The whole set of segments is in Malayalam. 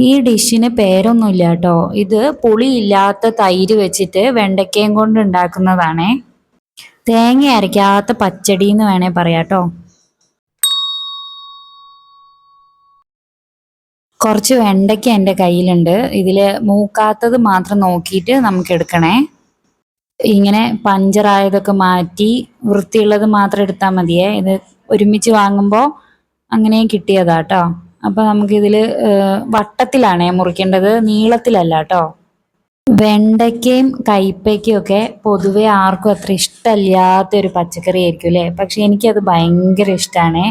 ഈ ഡിഷിന് പേരൊന്നുമില്ല കേട്ടോ ഇത് പുളിയില്ലാത്ത തൈര് വെച്ചിട്ട് വെണ്ടയ്ക്കയും കൊണ്ട് ഉണ്ടാക്കുന്നതാണേ. തേങ്ങ അരയ്ക്കാത്ത പച്ചടി എന്ന് വേണേ പറയാം കുറച്ച് വെണ്ടയ്ക്ക എന്റെ കയ്യിലുണ്ട്. ഇതിൽ മൂക്കാത്തത് മാത്രം നോക്കിയിട്ട് നമുക്ക് എടുക്കണേ. ഇങ്ങനെ പഞ്ചറായതൊക്കെ മാറ്റി വൃത്തിയുള്ളത് മാത്രം എടുത്താൽ മതിയേ. ഇത് ഒരുമിച്ച് വാങ്ങുമ്പോൾ അങ്ങനെയും കിട്ടിയതാട്ടോ. അപ്പോൾ നമുക്കിതിൽ വട്ടത്തിലാണേ മുറിക്കേണ്ടത്. നീളത്തിലല്ല കേട്ടോ വെണ്ടയ്ക്കയും കയ്പയ്ക്കും ഒക്കെ പൊതുവെ ആർക്കും അത്ര ഇഷ്ടമല്ലാത്ത ഒരു പച്ചക്കറി ആയിരിക്കും അല്ലേ പക്ഷെ എനിക്കത് ഭയങ്കര ഇഷ്ടമാണേ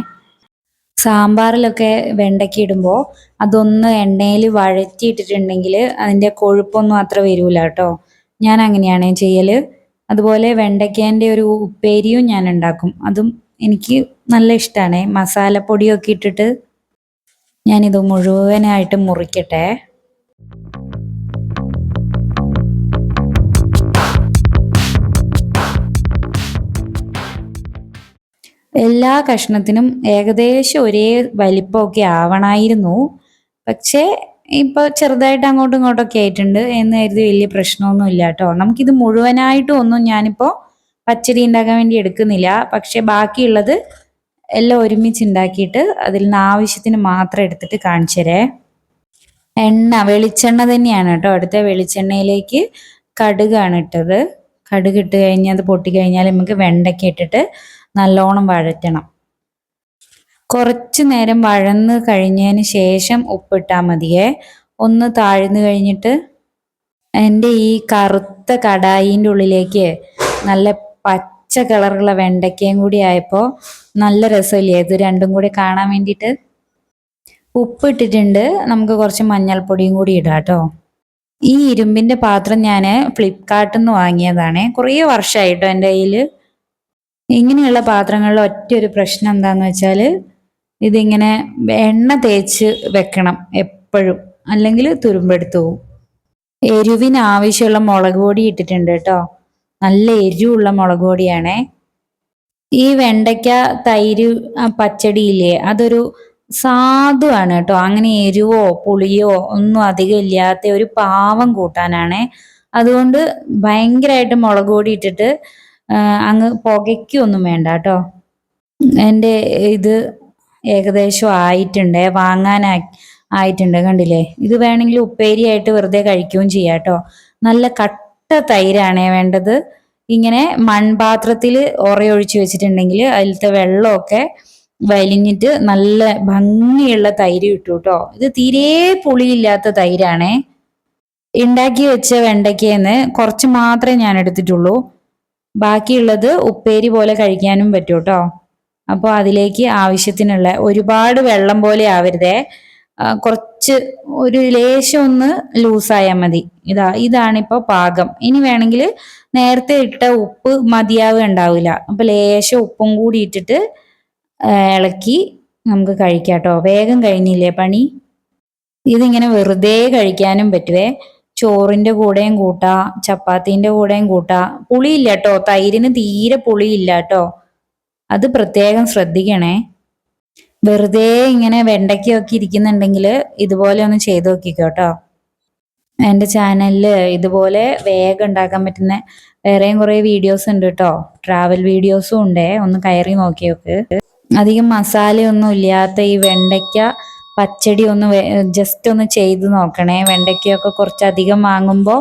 സാമ്പാറിലൊക്കെ വെണ്ടയ്ക്ക ഇടുമ്പോൾ അതൊന്ന് എണ്ണയിൽ വഴറ്റിയിട്ടിട്ടുണ്ടെങ്കിൽ അതിന്റെ കൊഴുപ്പൊന്നും അത്ര വരില്ല കേട്ടോ ഞാൻ അങ്ങനെയാണ് ചെയ്യൽ അതുപോലെ വെണ്ടയ്ക്കേന്റെ ഒരു ഉപ്പേരിയും ഞാൻ ഉണ്ടാക്കും. അതും എനിക്ക് നല്ല ഇഷ്ടമാണ് മസാലപ്പൊടിയൊക്കെ ഇട്ടിട്ട് ഞാനിത് മുഴുവനായിട്ട് മുറിക്കട്ടെ. എല്ലാ കഷ്ണത്തിനും ഏകദേശം ഒരേ വലിപ്പമൊക്കെ ആവണമായിരുന്നു പക്ഷേ ഇപ്പോൾ ചെറുതായിട്ട് അങ്ങോട്ടും ഇങ്ങോട്ടൊക്കെ ആയിട്ടുണ്ട് എന്ന് കരുതി വലിയ പ്രശ്നമൊന്നും ഇല്ല കേട്ടോ. നമുക്കിത് മുഴുവനായിട്ടും ഒന്നും ഞാനിപ്പോൾ പച്ചടി ഉണ്ടാക്കാൻ വേണ്ടി എടുക്കുന്നില്ല. പക്ഷെ ബാക്കിയുള്ളത് എല്ലാം ഒരുമിച്ച് ഉണ്ടാക്കിയിട്ട് അതിൽ നിന്ന് ആവശ്യത്തിന് മാത്രം എടുത്തിട്ട് കാണിച്ചു തരേ. എണ്ണ വെളിച്ചെണ്ണ തന്നെയാണ് കേട്ടോ. അടുത്ത വെളിച്ചെണ്ണയിലേക്ക് കടുകാണ് ഇട്ടത്. കടുക് ഇട്ട് കഴിഞ്ഞാൽ അത് പൊട്ടി കഴിഞ്ഞാൽ നമുക്ക് വെണ്ടയ്ക്ക ഇട്ടിട്ട് നല്ലോണം വഴറ്റണം. കുറച്ച് നേരം വഴന്ന് കഴിഞ്ഞതിന് ശേഷം ഉപ്പിട്ടാൽ മതിയേ. ഒന്ന് താഴ്ന്നു കഴിഞ്ഞിട്ട് എന്റെ ഈ കറുത്ത കടായിന്റെ ഉള്ളിലേക്ക് നല്ല പച്ച കളറുള്ള വെണ്ടയ്ക്കയും കൂടി ആയപ്പോൾ നല്ല രസമില്ലേ? ഇത് രണ്ടും കൂടി കാണാൻ വേണ്ടിയിട്ട് ഉപ്പ് ഇട്ടിട്ടുണ്ട്. നമുക്ക് കുറച്ച് മഞ്ഞൾപ്പൊടിയും കൂടി ഇടാം കേട്ടോ. ഈ ഇരുമ്പിന്റെ പാത്രം ഞാൻ ഫ്ലിപ്കാർട്ടിൽ നിന്ന് വാങ്ങിയതാണ്. കുറേ വർഷമായിട്ടോ എന്റെ കയ്യിൽ. ഇങ്ങനെയുള്ള പാത്രങ്ങളിൽ ഒറ്റ ഒരു പ്രശ്നം എന്താന്ന് വെച്ചാൽ ഇതിങ്ങനെ എണ്ണ തേച്ച് വെക്കണം എപ്പോഴും. അല്ലെങ്കിൽ തുരുമ്പെടുത്തു പോവും. എരിവിന് ആവശ്യമുള്ള മുളക് പൊടി ഇട്ടിട്ടുണ്ട് കേട്ടോ. നല്ല എരിവുള്ള മുളക് പൊടിയാണേ. ഈ വെണ്ടയ്ക്ക തൈര് പച്ചടിയില്ലേ അതൊരു സാധുവാണ് കേട്ടോ. അങ്ങനെ എരിവോ പുളിയോ ഒന്നും അധികം ഇല്ലാത്ത ഒരു പാവം കൂട്ടാനാണ്. അതുകൊണ്ട് ഭയങ്കരമായിട്ട് മുളക് പൊടി ഇട്ടിട്ട് അങ്ങ് പുകയ്ക്കൊന്നും വേണ്ട കേട്ടോ. എന്റെ ഇത് ഏകദേശം ആയിട്ടുണ്ട് വാങ്ങാനാ ആയിട്ടുണ്ട് കണ്ടില്ലേ? ഇത് വേണമെങ്കിൽ ഉപ്പേരിയായിട്ട് വെറുതെ കഴിക്കുകയും ചെയ്യാം കേട്ടോ. നല്ല കട്ട തൈരാണേ വേണ്ടത്. ഇങ്ങനെ മൺപാത്രത്തിൽ ഉറയൊഴിച്ച് വെച്ചിട്ടുണ്ടെങ്കിൽ അതിലത്തെ വെള്ളമൊക്കെ വലിഞ്ഞിട്ട് നല്ല ഭംഗിയുള്ള തൈര് കിട്ടും കേട്ടോ. ഇത് തീരെ പുളിയില്ലാത്ത തൈരാണേ. ഉണ്ടാക്കി വെച്ച വെണ്ടയ്ക്കേന്ന് കുറച്ച് മാത്രമേ ഞാൻ എടുത്തിട്ടുള്ളൂ. ബാക്കിയുള്ളത് ഉപ്പേരി പോലെ കഴിക്കാനും പറ്റും കേട്ടോ. അപ്പോൾ അതിലേക്ക് ആവശ്യത്തിനുള്ള ഒരുപാട് വെള്ളം പോലെ ആവരുതേ. കുറച്ച് ഒരു ലേശം ഒന്ന് ലൂസായാൽ മതി. ഇതാ ഇതാണിപ്പോൾ പാകം. ഇനി വേണമെങ്കിൽ നേരത്തെ ഇട്ട ഉപ്പ് മതിയാവുക ഉണ്ടാവില്ല. അപ്പോൾ ലേശം ഉപ്പും കൂടി ഇട്ടിട്ട് ഇളക്കി നമുക്ക് കഴിക്കാം കേട്ടോ. വേഗം കഴിഞ്ഞില്ലേ പണി? ഇതിങ്ങനെ വെറുതെ കഴിക്കാനും പറ്റുവേ. ചോറിന്റെ കൂടെയും കൂട്ടാ ചപ്പാത്തിന്റെ കൂടെയും കൂട്ടാ. പുളിയില്ല കേട്ടോ. തൈരിന് തീരെ പുളിയില്ല കേട്ടോ. അത് പ്രത്യേകം ശ്രദ്ധിക്കണേ. വെറുതെ ഇങ്ങനെ വെണ്ടയ്ക്കൊക്കെ ഇരിക്കുന്നുണ്ടെങ്കിൽ ഇതുപോലെ ഒന്ന് ചെയ്ത് നോക്കിക്കോട്ടോ എന്റെ ചാനലിൽ ഇതുപോലെ വേഗം ഉണ്ടാക്കാൻ പറ്റുന്ന വേറെയും കുറേ വീഡിയോസ് ഉണ്ട് കേട്ടോ ട്രാവൽ വീഡിയോസും ഉണ്ട്. ഒന്ന് കയറി നോക്കിയോക്ക് അധികം മസാലയൊന്നും ഇല്ലാത്ത ഈ വെണ്ടയ്ക്ക പച്ചടി ഒന്ന് ജസ്റ്റ് ഒന്ന് ചെയ്ത് നോക്കണേ. വെണ്ടയ്ക്കയൊക്കെ കുറച്ചധികം വാങ്ങുമ്പോൾ